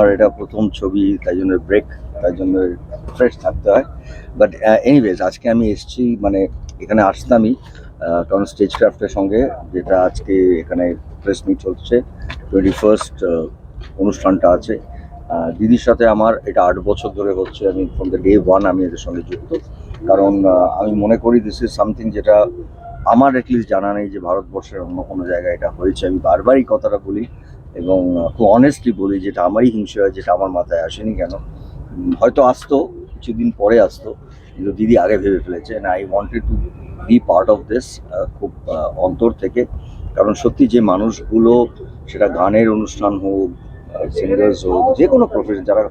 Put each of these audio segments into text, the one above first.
আর এটা প্রথম ছবি, তাই জন্য ব্রেক তাই জন্য ফ্রেশ থাকতে হয়। বাট এনিওয়েজ আজকে আমি এসেছি মানে এখানে আসতামই কারণ স্টেজ ক্রাফটের সঙ্গে, যেটা আজকে এখানে প্রেস মিট হচ্ছে টোয়েন্টি ফার্স্ট অনুষ্ঠানটা আছে। দিদির সাথে আমার, এটা আট বছর ধরে হচ্ছে, আমি ফ্রম দ্য ডে ওয়ান আমি এদের সঙ্গে যুক্ত। কারণ আমি মনে করি দিস ইজ সামথিং যেটা আমার অ্যাটলিস্ট জানা নেই যে ভারতবর্ষের অন্য কোনো জায়গায় এটা হয়েছে। আমি বারবারই কথাটা বলি এবং খুব অনেস্টলি বলি যেটা আমারই হিংসা হয় যেটা আমার মাথায় আসেনি কেন? হয়তো আসতো, কিছুদিন পরে আসতো, কিন্তু দিদি আগে ভেবে ফেলেছে না I wanted to be part of this খুব অন্তর থেকে। কারণ সত্যি যে মানুষগুলো, সেটা গানের অনুষ্ঠান হোক সিঙ্গার্স হোক যে কোনো প্রফেশন যারা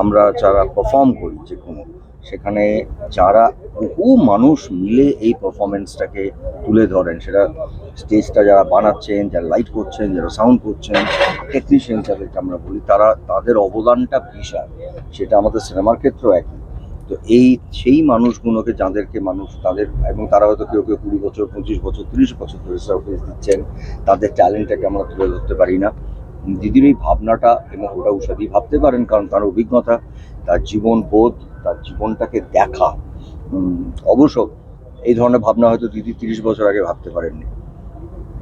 আমরা যারা পারফর্ম করি যে কোনো সেখানে যারা বহু মানুষ মিলে এই পারফরমেন্সটাকে তুলে ধরেন। সেটা স্টেজটা যারা বানাচ্ছেন, যারা লাইট করছেন, যারা সাউন্ড করছেন টেকনিশিয়ান যাদেরকে আমরা বলি, তারা তাদের অবদানটা বিশাল। সেটা আমাদের সিনেমার ক্ষেত্রেও একই। তো এই সেই মানুষগুলোকে যাদেরকে মানুষ তাদের, এবং তারা হয়তো কেউ কেউ কুড়ি বছর, পঁচিশ বছর, তিরিশ বছর ধরে সার্ভিস দিচ্ছেন, তাদের ট্যালেন্টটাকে আমরা তুলে ধরতে পারি না। দিদির এই ভাবনাটা এবং ওটা উষাদি ভাবতে পারেন, কারণ তার অভিজ্ঞতা, তার জীবন বোধ, তার জীবনটাকে দেখা অবশ্য এই ধরনের ভাবনা হয়তো দিদি তিরিশ বছর আগে ভাবতে পারেননি।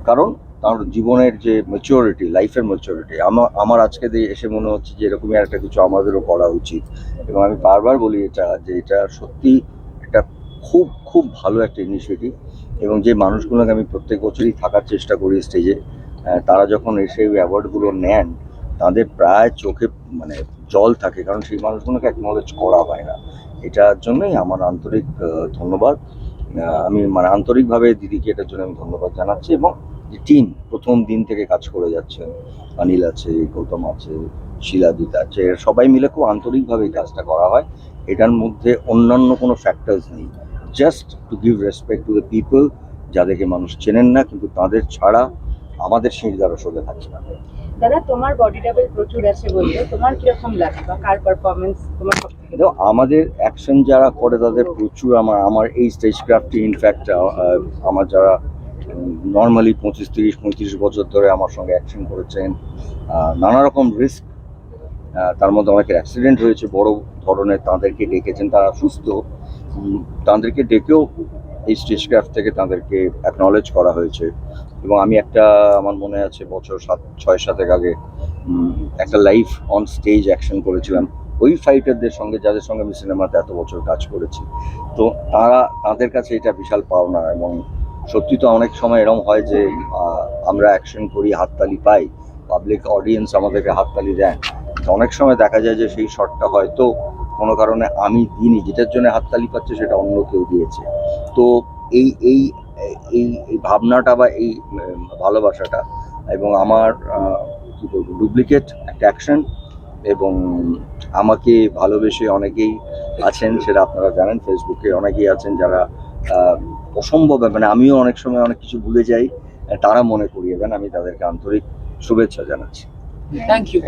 কারণ তার জীবনের যে ম্যাচিওরিটি লাইফের ম্যাচিওরিটি আমার আমার আজকে দিয়ে এসে মনে হচ্ছে যে এরকমই একটা কিছু আমাদেরও করা উচিত। এবং আমি বারবার বলি এটা, যে এটা সত্যি একটা খুব খুব ভালো একটা ইনিশিয়েটিভ এবং যে মানুষগুলোকে আমি প্রত্যেক বছরই থাকার চেষ্টা করি স্টেজে তারা যখন এসে ওই অ্যাওয়ার্ডগুলো নেন, তাদের প্রায় চোখে মানে জল থাকে, কারণ সেই মানুষগুলোকে অ্যাকনোলেজ করা হয় না। এটার জন্যই আমার আন্তরিক ধন্যবাদ। আমি মানে আন্তরিকভাবে দিদিকে এটার জন্য আমি ধন্যবাদ জানাচ্ছি এবং যে টিম প্রথম দিন থেকে কাজ করে যাচ্ছে, অনিল আছে, গৌতম আছে শিলাদিত আছে সবাই মিলে খুব আন্তরিকভাবে এই কাজটা করা হয়। এটার মধ্যে অন্যান্য কোনো ফ্যাক্টরস নেই। Just to give respect to the people যাদেরকে মানুষ চেনেন না, কিন্তু তাদের ছাড়া আমাদের সিঁড়ি দ্বারা সোজা থাকছে না। দাদা তোমার বডি ডাবল প্রচুর আছে বলতে তোমার কীরকম লাগে বা কার পারফরমেন্স তোমার দেখো আমাদের অ্যাকশন যারা করে তাদের প্রচুর আমার আমার এই স্টেজ ক্রাফটে ইনফ্যাক্ট আমার যারা নর্মালি পঁচিশ তিরিশ পঁয়ত্রিশ বছর ধরে আমার সঙ্গে অ্যাকশন করেছেন নানা রকম রিস্ক তার মধ্যে অনেকের অ্যাক্সিডেন্ট হয়েছে বড় ধরনের তাদেরকে ডেকেছেন তারা সুস্থ। তাদেরকে ডেকেও এই স্টেজ ক্রাফট থেকে তাদেরকে অ্যাকনলেজ করা হয়েছে। এবং আমি একটা, আমার মনে আছে, বছর সাত, ছয় সাতেক আগে একটা লাইভ অন স্টেজ অ্যাকশন করেছিলাম। ওই ফাইটারদের সঙ্গে, যাদের সঙ্গে আমি সিনেমাতে এত বছর কাজ করেছি। তো তারা, তাদের কাছে এটা বিশাল পাওনা এবং সত্যি তো অনেক সময় এরকম হয় যে আমরা অ্যাকশন করি, হাততালি পাই পাবলিক অডিয়েন্স আমাদেরকে হাততালি দেন তো অনেক সময় দেখা যায় যে, সেই শটটা হয়তো কোনো কারণে আমি দিইনি, যেটার জন্য হাততালি পাচ্ছে সেটা অন্য কেউ দিয়েছে। তো এই এই এই এই ভাবনাটা বা এই ভালোবাসাটা এবং আমার কি বলব ডুপ্লিকেট একটা অ্যাকশন এবং আমাকে ভালোবেসে অনেকেই আছেন সেটা আপনারা জানেন ফেসবুকে অনেকেই আছেন যারা অসম্ভব মানে আমিও অনেক সময় অনেক কিছু ভুলে যাই তারা মনে করিয়ে দেন আমি তাদেরকে আন্তরিক শুভেচ্ছা জানাচ্ছি। Thank you